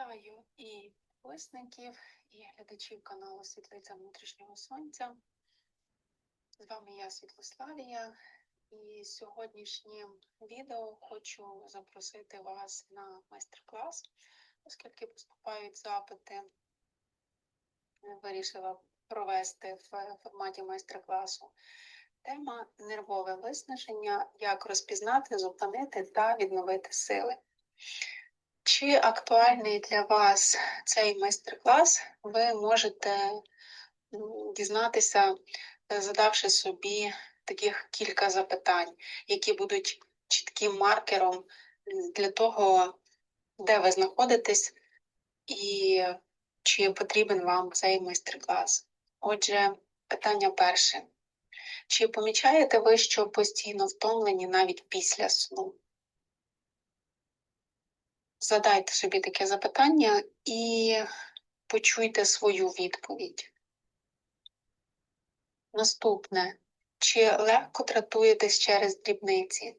Вітаю і підписників, і глядачів каналу Світлиця Внутрішнього Сонця. З вами я Світлославія, і сьогоднішнім відео хочу запросити вас на майстер-клас, оскільки поступають запити, вирішила провести в форматі майстер-класу. Тема нервове виснаження, як розпізнати, зупинити та відновити сили. Чи актуальний для вас цей майстер-клас, ви можете дізнатися, е, задавши собі таких кілька запитань, які будуть чітким маркером для того, де ви знаходитесь і чи потрібен вам цей майстер-клас. Отже, питання перше. Чи помічаєте ви, що постійно втомлені навіть після сну? Задайте собі таке запитання і почуйте свою відповідь. Наступне. Чи легко тратуєтесь через дрібниці?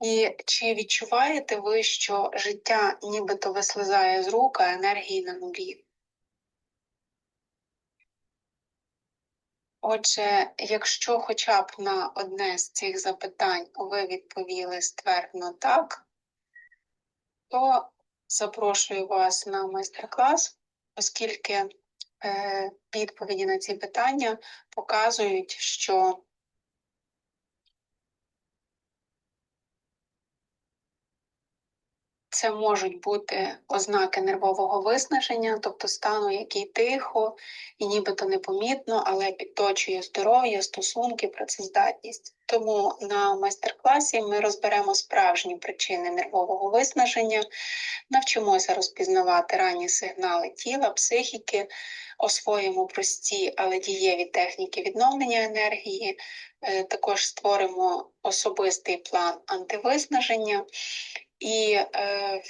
І чи відчуваєте ви, що життя нібито вислизає з рук, а енергії на нулі? Отже, якщо хоча б на одне з цих запитань ви відповіли ствердно так, то запрошую вас на майстер-клас, оскільки е, відповіді на ці питання показують, що Це можуть бути ознаки нервового виснаження, тобто стану, який тихо і нібито непомітно, але підточує здоров'я, стосунки, працездатність. Тому на майстер-класі ми розберемо справжні причини нервового виснаження, навчимося розпізнавати ранні сигнали тіла, психіки, освоїмо прості, але дієві техніки відновлення енергії, е, також створимо особистий план антивиснаження. І е,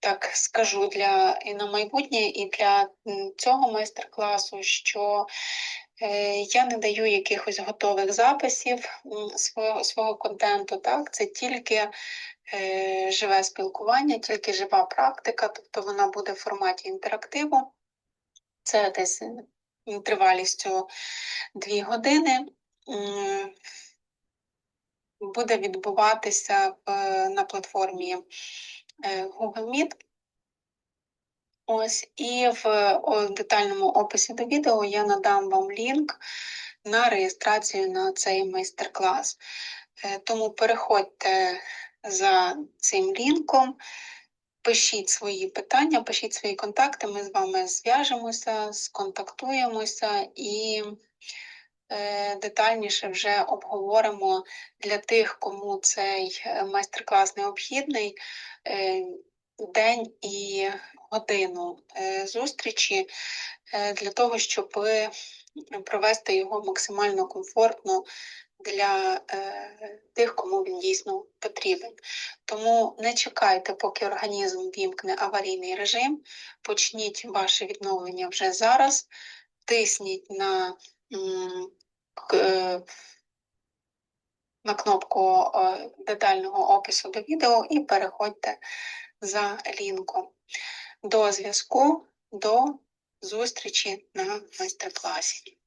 так скажу для і на майбутнє, і для цього майстер-класу, що е, я не даю якихось готових записів свого свого контенту. Так, це тільки е, живе спілкування, тільки жива практика, тобто вона буде в форматі інтерактиву. Це десь тривалістю дві години буде відбуватися на платформі е, Google Meet. Ось, і в детальному описі до відео я надам вам лінк на реєстрацію на цей майстер-клас. Е, тому переходьте за цим лінком, пишіть свої питання, пишіть свої контакти, ми з вами зв'яжемося, сконтактуємося і. Е, детальніше вже обговоримо для тих, кому цей е, майстер-клас необхідний. Е, день і годину зустрічі для того, щоб провести його максимально комфортно для тих, кому він дійсно потрібен. Тому не чекайте, поки організм вімкне аварійний режим, почніть ваше відновлення вже зараз, тисніть на на кнопку е, детального опису до відео і переходьте за лінком. До зв'язку, до зустрічі на майстер-класі.